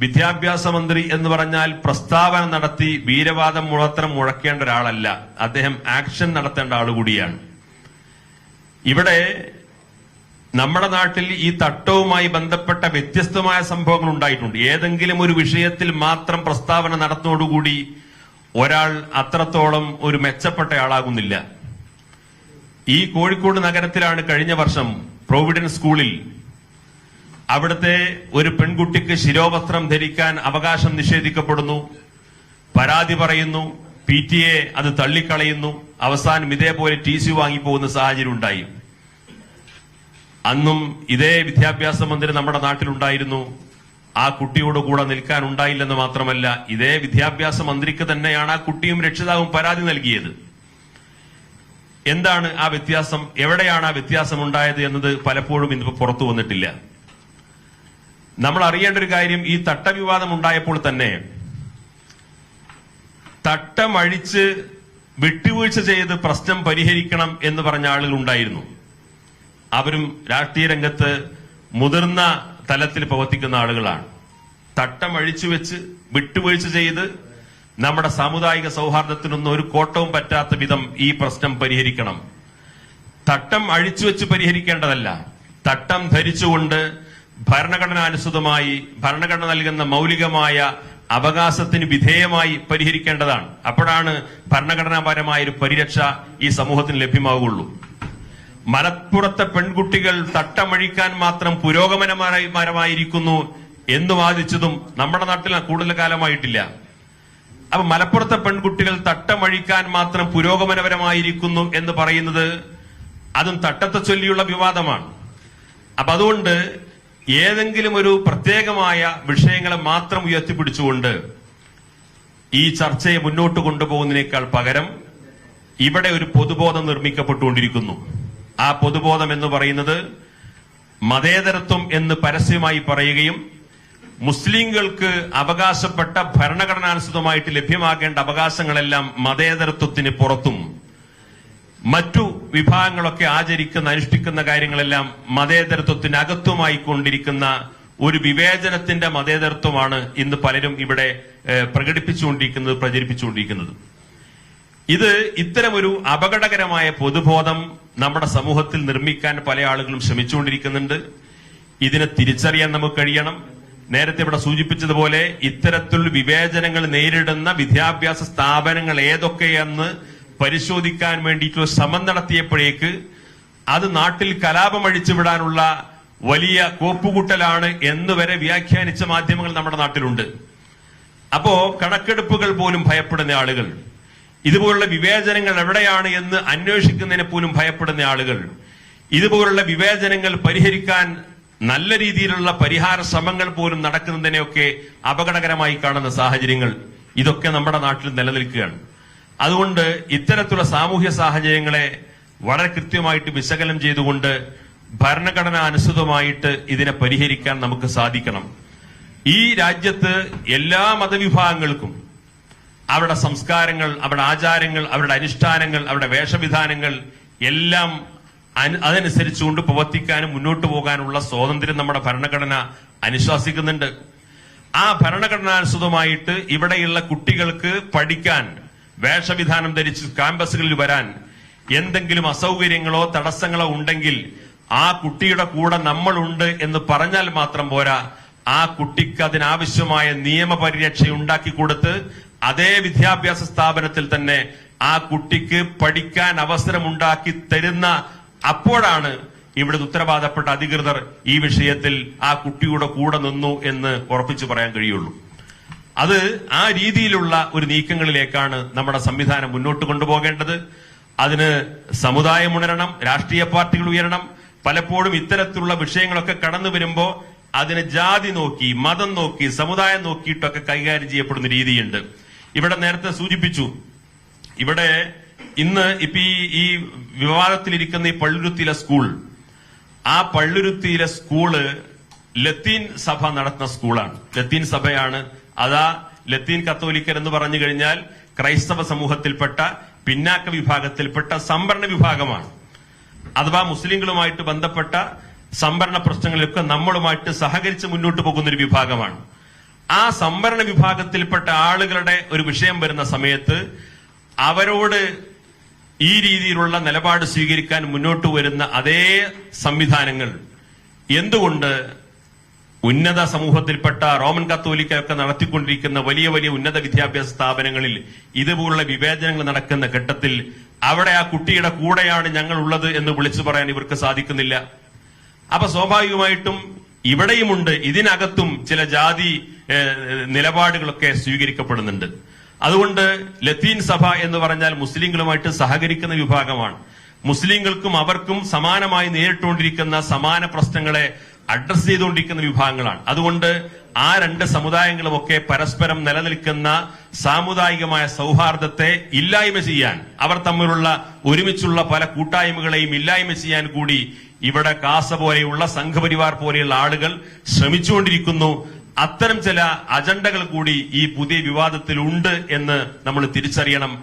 വിദ്യാഭ്യാസ മന്ത്രി എന്ന് പറഞ്ഞാൽ പ്രസ്താവന നടത്തി വീരവാദം മുഴത്തരം മുഴക്കേണ്ട ഒരാളല്ല. അദ്ദേഹം ആക്ഷൻ നടത്തേണ്ട ആൾ കൂടിയാണ്. ഇവിടെ നമ്മുടെ നാട്ടിൽ ഈ തട്ടവുമായി ബന്ധപ്പെട്ട വ്യത്യസ്തമായ സംഭവങ്ങൾ ഉണ്ടായിട്ടുണ്ട്. ഏതെങ്കിലും ഒരു വിഷയത്തിൽ മാത്രം പ്രസ്താവന നടത്തുന്നതോടുകൂടി ഒരാൾ അത്രത്തോളം ഒരു മെച്ചപ്പെട്ട ആളാകുന്നില്ല. ഈ കോഴിക്കോട് നഗരത്തിലാണ് കഴിഞ്ഞ വർഷം പ്രോവിഡൻസ് സ്കൂളിൽ അവിടുത്തെ ഒരു പെൺകുട്ടിക്ക് ശിരോവസ്ത്രം ധരിക്കാൻ അവകാശം നിഷേധിക്കപ്പെടുന്നു. പരാതി പറയുന്നു. പി ടി എ അത് തള്ളിക്കളയുന്നു. അവസാനം ഇതേപോലെ ടി സി വാങ്ങിപ്പോകുന്ന സാഹചര്യം ഉണ്ടായി. അന്നും ഇതേ വിദ്യാഭ്യാസ മന്ത്രി നമ്മുടെ നാട്ടിലുണ്ടായിരുന്നു. ആ കുട്ടിയോട് കൂടെ നിൽക്കാൻ ഉണ്ടായില്ലെന്ന് മാത്രമല്ല ഇതേ വിദ്യാഭ്യാസ മന്ത്രിക്ക് തന്നെയാണ് ആ കുട്ടിയും രക്ഷിതാവും പരാതി നൽകിയത്. എന്താണ് ആ വ്യത്യാസം? എവിടെയാണ് ആ വ്യത്യാസം ഉണ്ടായത് എന്നത് പലപ്പോഴും ഇന്ന് പുറത്തു വന്നിട്ടില്ല. നമ്മൾ അറിയേണ്ട ഒരു കാര്യം ഈ തട്ടവിവാദം ഉണ്ടായപ്പോൾ തന്നെ തട്ടമഴിച്ച് വിട്ടുവീഴ്ച ചെയ്ത് പ്രശ്നം പരിഹരിക്കണം എന്ന് പറഞ്ഞ ആളുകൾ ഉണ്ടായിരുന്നു അവരും രാഷ്ട്രീയ രംഗത്ത് മുതിർന്ന തലത്തിൽ പ്രവർത്തിക്കുന്ന ആളുകളാണ്. തട്ടം അഴിച്ചു വെച്ച് വിട്ടുവീഴ്ച ചെയ്ത് നമ്മുടെ സാമുദായിക സൗഹാർദ്ദത്തിനൊന്നും ഒരു കോട്ടവും പറ്റാത്ത വിധം ഈ പ്രശ്നം പരിഹരിക്കണം. തട്ടം അഴിച്ചു വെച്ച് പരിഹരിക്കേണ്ടതല്ല. തട്ടം ധരിച്ചുകൊണ്ട് ഭരണഘടനാനുസൃതമായി ഭരണഘടന നൽകുന്ന മൗലികമായ അവകാശത്തിന് വിധേയമായി പരിഹരിക്കേണ്ടതാണ്. അപ്പോഴാണ് ഭരണഘടനാപരമായ ഒരു പരിരക്ഷ ഈ സമൂഹത്തിന് ലഭ്യമാവുകയുള്ളൂ. മലപ്പുറത്തെ പെൺകുട്ടികൾ തട്ടമഴിക്കാൻ മാത്രം പുരോഗമനപരമായിരിക്കുന്നു എന്ന് വാദിച്ചതും നമ്മുടെ നാട്ടിൽ കൂടുതൽ കാലമായിട്ടില്ല. അപ്പൊ മലപ്പുറത്തെ പെൺകുട്ടികൾ തട്ടമഴിക്കാൻ മാത്രം പുരോഗമനപരമായിരിക്കുന്നു എന്ന് പറയുന്നത് അതും തട്ടത്തെ ചൊല്ലിയുള്ള വിവാദമാണ്. അപ്പൊ അതുകൊണ്ട് ഏതെങ്കിലും ഒരു പ്രത്യേകമായ വിഷയങ്ങളെ മാത്രം ഉയർത്തിപ്പിടിച്ചുകൊണ്ട് ഈ ചർച്ചയെ മുന്നോട്ട് കൊണ്ടുപോകുന്നതിനേക്കാൾ പകരം ഇവിടെ ഒരു പൊതുബോധം നിർമ്മിക്കപ്പെട്ടുകൊണ്ടിരിക്കുന്നു. ആ പൊതുബോധം എന്ന് പറയുന്നത് മതേതരത്വം എന്ന് പരസ്യമായി പറയുകയും മുസ്ലിങ്ങൾക്ക് അവകാശപ്പെട്ട ഭരണഘടനാനുസൃതമായിട്ട് ലഭ്യമാകേണ്ട അവകാശങ്ങളെല്ലാം മതേതരത്വത്തിന് പുറത്തും മറ്റു വിഭാഗങ്ങളൊക്കെ ആചരിക്കുന്ന അനുഷ്ഠിക്കുന്ന കാര്യങ്ങളെല്ലാം മതേതരത്വത്തിനകത്തുമായി കൊണ്ടിരിക്കുന്ന ഒരു വിവേചനത്തിന്റെ മതേതരത്വമാണ് ഇന്ന് പലരും ഇവിടെ പ്രകടിപ്പിച്ചുകൊണ്ടിരിക്കുന്നത് പ്രചരിപ്പിച്ചുകൊണ്ടിരിക്കുന്നത്. ഇത് ഇത്തരമൊരു അപകടകരമായ പൊതുബോധം നമ്മുടെ സമൂഹത്തിൽ നിർമ്മിക്കാൻ പല ആളുകളും ശ്രമിച്ചുകൊണ്ടിരിക്കുന്നുണ്ട്. ഇതിനെ തിരിച്ചറിയാൻ നമുക്ക് കഴിയണം. നേരത്തെ ഇവിടെ സൂചിപ്പിച്ചതുപോലെ ഇത്തരത്തിലുള്ള വിവേചനങ്ങൾ നേരിടുന്ന വിദ്യാഭ്യാസ സ്ഥാപനങ്ങൾ ഏതൊക്കെയെന്ന് പരിശോധിക്കാൻ വേണ്ടിയിട്ടുള്ള ശ്രമം നടത്തിയപ്പോഴേക്ക് അത് നാട്ടിൽ കലാപം അഴിച്ചുവിടാനുള്ള വലിയ കോപ്പുകൂട്ടലാണ് എന്ന് വരെ വ്യാഖ്യാനിച്ച മാധ്യമങ്ങൾ നമ്മുടെ നാട്ടിലുണ്ട്. അപ്പോ കണക്കെടുപ്പുകൾ പോലും ഭയപ്പെടുന്ന ആളുകൾ ഇതുപോലുള്ള വിവേചനങ്ങൾ എവിടെയാണ് എന്ന് അന്വേഷിക്കുന്നതിനെ പോലും ഭയപ്പെടുന്ന ആളുകൾ ഇതുപോലുള്ള വിവേചനങ്ങൾ പരിഹരിക്കാൻ നല്ല രീതിയിലുള്ള പരിഹാര ശ്രമങ്ങൾ പോലും നടക്കുന്നതിനെയൊക്കെ അപകടകരമായി കാണുന്ന സാഹചര്യങ്ങൾ ഇതൊക്കെ നമ്മുടെ നാട്ടിൽ നിലനിൽക്കുകയാണ്. അതുകൊണ്ട് ഇത്തരത്തിലുള്ള സാമൂഹ്യ സാഹചര്യങ്ങളെ വളരെ കൃത്യമായിട്ട് വിശകലനം ചെയ്തുകൊണ്ട് ഭരണഘടന അനുസൃതമായിട്ട് ഇതിനെ പരിഹരിക്കാൻ നമുക്ക് സാധിക്കണം. ഈ രാജ്യത്ത് എല്ലാ മതവിഭാഗങ്ങൾക്കും അവരുടെ സംസ്കാരങ്ങൾ അവരുടെ ആചാരങ്ങൾ അവരുടെ അനുഷ്ഠാനങ്ങൾ അവരുടെ വേഷവിധാനങ്ങൾ എല്ലാം അതനുസരിച്ചുകൊണ്ട് പ്രവർത്തിക്കാനും മുന്നോട്ട് പോകാനുള്ള സ്വാതന്ത്ര്യം നമ്മുടെ ഭരണഘടന അനുശാസിക്കുന്നുണ്ട്. ആ ഭരണഘടനാനുസൃതമായിട്ട് ഇവിടെയുള്ള കുട്ടികൾക്ക് പഠിക്കാൻ വേഷവിധാനം ധരിച്ച് ക്യാമ്പസുകളിൽ വരാൻ എന്തെങ്കിലും അസൗകര്യങ്ങളോ തടസ്സങ്ങളോ ഉണ്ടെങ്കിൽ ആ കുട്ടിയുടെ കൂടെ നമ്മളുണ്ട് എന്ന് പറഞ്ഞാൽ മാത്രം പോരാ. ആ കുട്ടിക്ക് അതിനാവശ്യമായ നിയമപരിരക്ഷ ഉണ്ടാക്കി കൊടുത്ത് അതേ വിദ്യാഭ്യാസ സ്ഥാപനത്തിൽ തന്നെ ആ കുട്ടിക്ക് പഠിക്കാൻ അവസരമുണ്ടാക്കി തരുന്ന അപ്പോഴാണ് ഇവിടുത്തെ ഉത്തരവാദപ്പെട്ട അധികൃതർ ഈ വിഷയത്തിൽ ആ കുട്ടിയുടെ കൂടെ നിന്നു എന്ന് ഉറപ്പിച്ചു പറയാൻ കഴിയുള്ളൂ. അത് ആ രീതിയിലുള്ള ഒരു നീക്കങ്ങളിലേക്കാണ് നമ്മുടെ സംവിധാനം മുന്നോട്ട് കൊണ്ടുപോകേണ്ടത്. അതിന് സമുദായം ഉണരണം രാഷ്ട്രീയ പാർട്ടികൾ ഉയരണം പലപ്പോഴും ഇത്തരത്തിലുള്ള വിഷയങ്ങളൊക്കെ കടന്നു വരുമ്പോൾ അതിന് ജാതി നോക്കി മതം നോക്കി സമുദായം നോക്കിയിട്ടൊക്കെ കൈകാര്യം ചെയ്യപ്പെടുന്ന രീതിയുണ്ട്. ഇവിടെ നേരത്തെ സൂചിപ്പിച്ചു ഇവിടെ ഇന്ന് ഇപ്പൊ ഈ വിവാദത്തിലിരിക്കുന്ന ഈ പള്ളുരുത്തിയിലെ സ്കൂൾ ആ പള്ളുരുത്തിയിലെ സ്കൂൾ ലത്തീൻ സഭ നടത്തുന്ന സ്കൂളാണ്. ലത്തീൻ സഭയാണ് അതാ ലത്തീൻ കത്തോലിക്കർ എന്ന് പറഞ്ഞു കഴിഞ്ഞാൽ ക്രൈസ്തവ സമൂഹത്തിൽപ്പെട്ട പിന്നാക്ക വിഭാഗത്തിൽപ്പെട്ട സംവരണ വിഭാഗമാണ്. അഥവാ മുസ്ലിങ്ങളുമായിട്ട് ബന്ധപ്പെട്ട സംവരണ പ്രശ്നങ്ങളിലൊക്കെ നമ്മളുമായിട്ട് സഹകരിച്ച് മുന്നോട്ട് പോകുന്ന ഒരു വിഭാഗമാണ്. ആ സംവരണ വിഭാഗത്തിൽപ്പെട്ട ആളുകളുടെ ഒരു വിഷയം വരുന്ന സമയത്ത് അവരോട് ഈ രീതിയിലുള്ള നിലപാട് സ്വീകരിക്കാൻ മുന്നോട്ട് വരുന്ന അതേ സംവിധാനങ്ങൾ എന്തുകൊണ്ട് ഉന്നത സമൂഹത്തിൽപ്പെട്ട റോമൻ കത്തോലിക്കൊക്കെ നടത്തിക്കൊണ്ടിരിക്കുന്ന വലിയ വലിയ ഉന്നത വിദ്യാഭ്യാസ സ്ഥാപനങ്ങളിൽ ഇതുപോലുള്ള വിവേചനങ്ങൾ നടക്കുന്ന ഘട്ടത്തിൽ അവിടെ ആ കുട്ടിയുടെ കൂടെയാണ് ഞങ്ങൾ ഉള്ളത് എന്ന് വിളിച്ചു പറയാൻ ഇവർക്ക് സാധിക്കുന്നില്ല. അപ്പൊ സ്വാഭാവികമായിട്ടും ഇവിടെയുമുണ്ട്. ഇതിനകത്തും ചില ജാതി നിലപാടുകളൊക്കെ സ്വീകരിക്കപ്പെടുന്നുണ്ട്. അതുകൊണ്ട് ലത്തീൻ സഭ എന്ന് പറഞ്ഞാൽ മുസ്ലിങ്ങളുമായിട്ട് സഹകരിക്കുന്ന വിഭാഗമാണ്. മുസ്ലിങ്ങൾക്കും അവർക്കും സമാനമായി നേരിട്ടുകൊണ്ടിരിക്കുന്ന സമാന പ്രശ്നങ്ങളെ അഡ്രസ് ചെയ്തുകൊണ്ടിരിക്കുന്ന വിഭാഗങ്ങളാണ്. അതുകൊണ്ട് ആ രണ്ട് സമുദായങ്ങളുമൊക്കെ പരസ്പരം നിലനിൽക്കുന്ന സാമുദായികമായ സൗഹാർദ്ദത്തെ ഇല്ലായ്മ ചെയ്യാൻ അവർ തമ്മിലുള്ള ഒരുമിച്ചുള്ള പല കൂട്ടായ്മകളെയും ഇല്ലായ്മ ചെയ്യാൻ കൂടി ഇവിടെ കാസ പോലെയുള്ള സംഘപരിവാർ പോലെയുള്ള ആളുകൾ ശ്രമിച്ചുകൊണ്ടിരിക്കുന്നു. അത്തരം ചില അജണ്ടകൾ കൂടി ഈ പുതിയ വിവാദത്തിൽ ഉണ്ട് എന്ന് നമ്മൾ തിരിച്ചറിയണം.